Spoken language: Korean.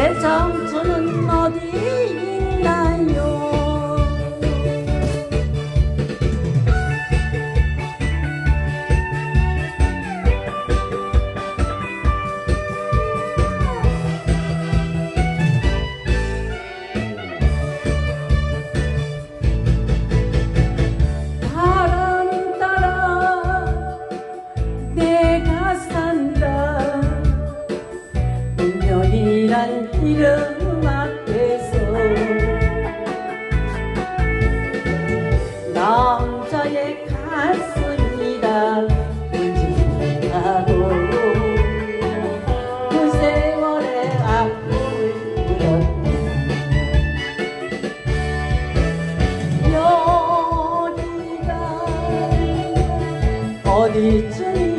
내 청춘은 이름 앞에서 남자의 가슴이라 울지하고 그 세월의 악을 물었다 여기가 어디쯤이냐